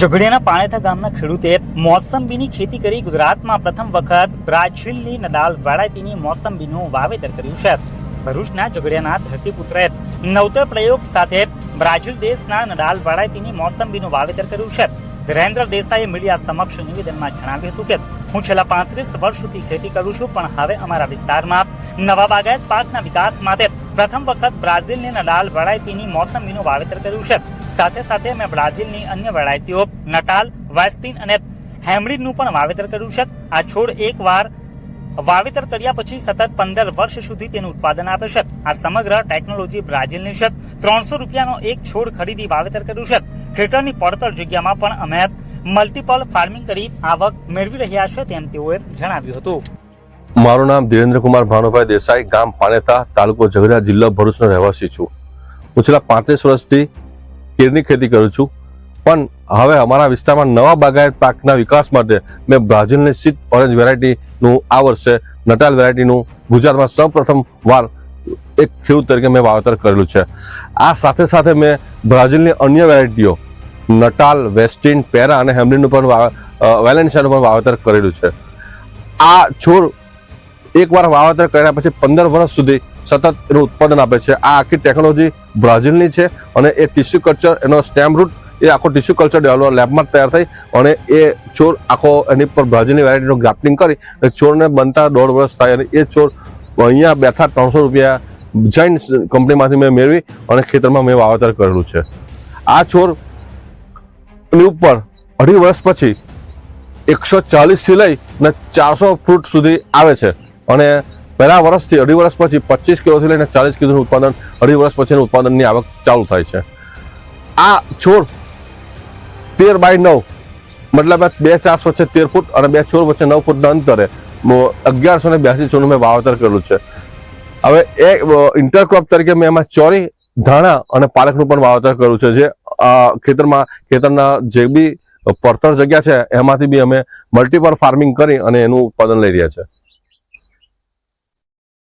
ઝઘડિયાના પાણેથા ગામના ખેડૂતે મોસંબીની ખેતી કરી ગુજરાતમાં પ્રથમ વખત બ્રાઝિલની નડાલ વેરાયટીની મોસંબીનું વાવેતર કર્યું છે. ભરૂચના ઝઘડિયાના ધરતીપુત્રએ નવતર પ્રયોગ સાથે બ્રાઝિલ દેશના નડાલ વેરાયટીની મોસંબીનું વાવેતર કર્યું છે. ધીરેન્દ્ર દેસાઈએ મીડિયા સમક્ષ નિવેદનમાં જણાવ્યું હતું કે, હું છેલ્લા પાંત્રીસ વર્ષથી ખેતી કરું છું, પણ હવે અમારા વિસ્તારમાં નવા બાગાયત પાકના વિકાસ માટે પ્રથમ વખત બ્રાઝિલની નડાલ વેરાયટીની મોસમીનું વાવેતર કર્યું છે. સાથે સાથે મેં બ્રાઝિલની અન્ય વેરાયટીઓ, નટાલ વાયસ્તીન અને હેમરીનનું પણ વાવેતર કર્યું છે. આ છોડ એકવાર વાવેતર કર્યા પછી સતત પંદર વર્ષ સુધી તેનું ઉત્પાદન આપે છે. આ સમગ્ર ટેકનોલોજી બ્રાઝિલની છે. ત્રણસો રૂપિયાનો એક છોડ ખરીદી વાવેતર કર્યું છે. ખેતરની પડતર જગ્યામાં પણ અમે મલ્ટીપલ ફાર્મિંગ કરી આવક મેળવી રહ્યા છે તેમ તેઓએ જણાવ્યું હતું. મારું નામ ધીરેન્દ્રકુમાર ભાનુભાઈ દેસાઈ ગામ પાનેતા તાલુકો ઝઘડા જિલ્લો ભરૂચનો રહેવાસી છું. હું છેલ્લા પાંત્રીસ વર્ષથી કેળની ખેતી કરું છું પણ હવે અમારા વિસ્તારમાં નવા બાગાયત પાકના વિકાસ માટે મેં બ્રાઝિલની સીટ ઓરેન્જ વેરાયટીનું આ વર્ષે નટાલ વેરાયટીનું ગુજરાતમાં સૌપ્રથમ વાર એક ખેડૂત તરીકે મેં વાવેતર કરેલું છે. આ સાથે સાથે મેં બ્રાઝિલની અન્ય વેરાયટીઓ નટાલ વેસ્ટિન પેરા અને હેમલીનું અ, વેલેન્સિયાનું પણ વાવેતર કરેલું છે. આ છોડ એકવાર વાવેતર કર્યા પછી પંદર વર્ષ સુધી સતત એનું ઉત્પાદન આપે છે. આ આખી ટેકનોલોજી બ્રાઝિલની છે અને એ ટિશ્યુ કલ્ચર એનો સ્ટેમ રૂટ એ આખો ટિશ્યુ કલ્ચર ડેવલપ લેબમાં તૈયાર થઈ અને એ છોડ આખો એની પર બ્રાઝિલની વેરાયટીનું ગ્રાફ્ટિંગ કરી અને છોડને બનતા દોઢ વર્ષ થાય અને એ છોડ અહીંયા બેઠા ત્રણસો રૂપિયા જૈન કંપનીમાંથી મેં મેળવી અને ખેતરમાં મેં વાવેતર કરેલું છે. આ છોડની ઉપર અઢી વર્ષ પછી એકસો ચાલીસથી લઈ ને ચારસો ફૂટ સુધી આવે છે. અને પહેલા વર્ષથી અઢી વર્ષ પછી પચીસ કિલોથી લઈને ચાલીસ કિલોનું ઉત્પાદન, અઢી વર્ષ પછીનું ઉત્પાદનની આવક ચાલુ થાય છે. આ છોડ તેર બાય નવ, મતલબ બે ચાસ વચ્ચે તેર ફૂટ અને બે છોડ વચ્ચે નવ ફૂટના અંતરે અગિયારસો ને બ્યાસી છોડનું મેં વાવેતર કરેલું છે. હવે એ ઇન્ટરક્રોપ તરીકે મેં એમાં ચોરી, ધાણા અને પાલકનું પણ વાવેતર કર્યું છે, જે ખેતરમાં, ખેતરના જે બી પડતર જગ્યા છે, એમાંથી બી અમે મલ્ટીપલ ફાર્મિંગ કરી અને એનું ઉત્પાદન લઈ રહ્યા છે.